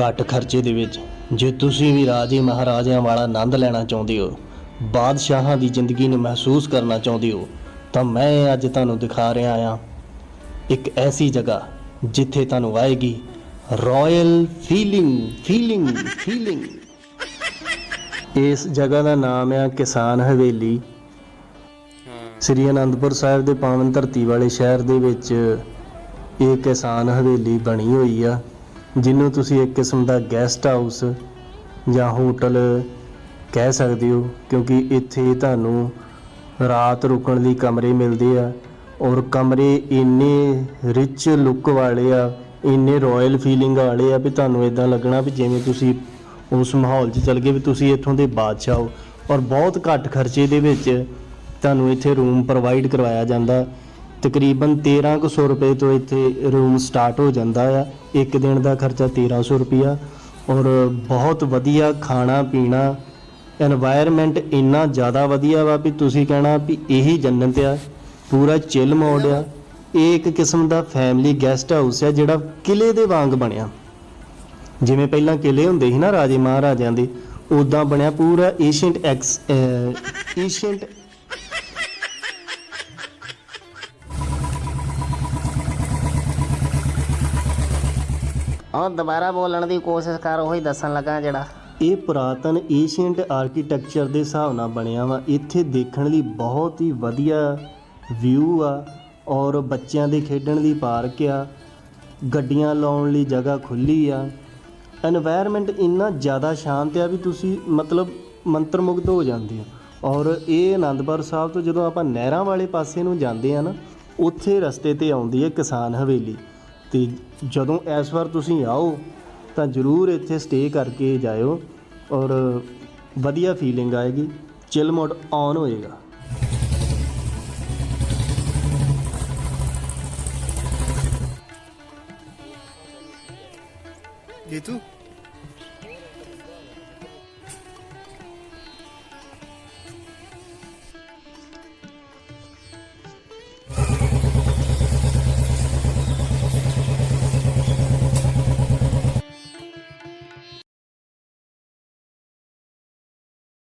ਘੱਟ ਖਰਚੇ ਦੇ ਵਿੱਚ। ਜੇ ਤੁਸੀਂ ਵੀ ਰਾਜੇ ਮਹਾਰਾਜਿਆਂ ਵਾਲਾ ਆਨੰਦ ਲੈਣਾ ਚਾਹੁੰਦੇ ਹੋ, ਬਾਦਸ਼ਾਹਾਂ ਦੀ ਜ਼ਿੰਦਗੀ ਨੂੰ ਮਹਿਸੂਸ ਕਰਨਾ ਚਾਹੁੰਦੇ ਹੋ, ਤਾਂ ਮੈਂ ਅੱਜ ਤੁਹਾਨੂੰ ਦਿਖਾ ਰਿਹਾ ਹਾਂ ਇੱਕ ਐਸੀ ਜਗ੍ਹਾ ਜਿੱਥੇ ਤੁਹਾਨੂੰ ਆਏਗੀ ਰਾਇਲ ਫੀਲਿੰਗ ਫੀਲਿੰਗ ਫੀਲਿੰਗ। ਇਸ ਜਗ੍ਹਾ ਦਾ ਨਾਮ ਆ ਕਿਸਾਨ ਹਵੇਲੀ। ਸ੍ਰੀ ਅਨੰਦਪੁਰ ਸਾਹਿਬ ਦੇ ਪਾਵਨ ਧਰਤੀ ਵਾਲੇ ਸ਼ਹਿਰ ਦੇ ਵਿੱਚ ਇਹ ਕਿਸਾਨ ਹਵੇਲੀ ਬਣੀ ਹੋਈ ਆ। ਜਿਹਨੂੰ ਤੁਸੀਂ ਇੱਕ ਕਿਸਮ ਦਾ ਗੈਸਟ ਹਾਊਸ ਜਾਂ ਹੋਟਲ ਕਹਿ ਸਕਦੇ ਹੋ, ਕਿਉਂਕਿ ਇੱਥੇ ਤੁਹਾਨੂੰ ਰਾਤ ਰੁਕਣ ਲਈ ਕਮਰੇ ਮਿਲਦੇ ਆ ਔਰ ਕਮਰੇ ਇੰਨੇ ਰਿਚ ਲੁੱਕ ਵਾਲੇ ਆ, ਇੰਨੇ ਰਾਇਲ ਫੀਲਿੰਗ ਵਾਲੇ ਆ ਵੀ ਤੁਹਾਨੂੰ ਇਦਾਂ ਲੱਗਣਾ ਵੀ ਜਿਵੇਂ ਤੁਸੀਂ ਉਸ ਮਾਹੌਲ 'ਚ ਚਲ ਗਏ ਵੀ ਤੁਸੀਂ ਇੱਥੋਂ ਦੇ ਬਾਦਸ਼ਾਹ ਹੋ। ਔਰ ਬਹੁਤ ਘੱਟ ਖਰਚੇ ਦੇ ਵਿੱਚ ਤੁਹਾਨੂੰ ਇੱਥੇ ਰੂਮ ਪ੍ਰੋਵਾਈਡ ਕਰਵਾਇਆ ਜਾਂਦਾ। ਤਕਰੀਬਨ 1300 ਰੁਪਏ ਤੋਂ ਇੱਥੇ ਰੂਮ ਸਟਾਰਟ ਹੋ ਜਾਂਦਾ ਆ। ਇੱਕ ਦਿਨ ਦਾ ਖਰਚਾ 1300 ਰੁਪਿਆ ਔਰ ਬਹੁਤ ਵਧੀਆ ਖਾਣਾ ਪੀਣਾ। এনवायरमेंट ਇੰਨਾ ਜ਼ਿਆਦਾ ਵਧੀਆ ਵਾ ਵੀ ਤੁਸੀਂ ਕਹਿਣਾ ਵੀ ਇਹੀ ਜੰਨਤ ਆ। ਪੂਰਾ ਚਿਲ ਮੋਡ ਆ। ਇਹ ਇੱਕ ਕਿਸਮ ਦਾ ਫੈਮਿਲੀ ਗੈਸਟ ਹਾਊਸ ਆ ਜਿਹੜਾ ਕਿਲੇ ਦੇ ਵਾਂਗ ਬਣਿਆ। ਜਿਵੇਂ ਪਹਿਲਾਂ ਕਿਲੇ ਹੁੰਦੇ ਸੀ ਨਾ ਰਾਜੇ ਮਹਾਰਾਜਿਆਂ ਦੇ ਉਦਾਂ ਬਣਿਆ ਪੂਰਾ ਏਸ਼ੀਅੰਟ ਐਕਸ ਏਸ਼ੀਅੰਟ ਉਹ ਦੁਬਾਰਾ ਬੋਲਣ ਦੀ ਕੋਸ਼ਿਸ਼ ਕਰ, ਉਹੀ ਦੱਸਣ ਲੱਗਾ ਜਿਹੜਾ। ਇਹ ਪੁਰਾਤਨ ਏਸ਼ੀਅੰਟ ਆਰਕੀਟੈਕਚਰ ਦੇ ਹਿਸਾਬ ਨਾਲ ਬਣਿਆ ਵਾ। ਇੱਥੇ ਦੇਖਣ ਲਈ ਬਹੁਤ ਹੀ ਵਧੀਆ ਵਿਊ ਆ ਔਰ ਬੱਚਿਆਂ ਦੇ ਖੇਡਣ ਲਈ ਪਾਰਕ ਆ, ਗੱਡੀਆਂ ਲਾਉਣ ਲਈ ਜਗ੍ਹਾ ਖੁੱਲੀ ਆ। এনवायरमेंट ਇੰਨਾ ਜ਼ਿਆਦਾ ਸ਼ਾਂਤ ਆ ਵੀ ਤੁਸੀਂ ਮਤਲਬ ਮੰਤਰਮੁਗਧ ਹੋ ਜਾਂਦੇ ਹੋ। ਔਰ ਇਹ ਆਨੰਦਪੁਰ ਸਾਹਿਬ ਤੋਂ ਜਦੋਂ ਆਪਾਂ ਨਹਿਰਾਂ ਵਾਲੇ ਪਾਸੇ ਨੂੰ ਜਾਂਦੇ ਆ ਨਾ, ਉੱਥੇ ਰਸਤੇ ਤੇ ਆਉਂਦੀ ਹੈ ਕਿਸਾਨ ਹਵੇਲੀ। ਤੇ ਜਦੋਂ ਇਸ ਵਾਰ ਤੁਸੀਂ ਆਓ, ਤਾਂ ਜਰੂਰ ਇੱਥੇ ਸਟੇ ਕਰਕੇ ਜਾਇਓ ਔਰ ਵਧੀਆ ਫੀਲਿੰਗ ਆਏਗੀ ਚਿਲ ਮੋਡ ਆਨ ਹੋਏਗਾ। ਜੀਤੂ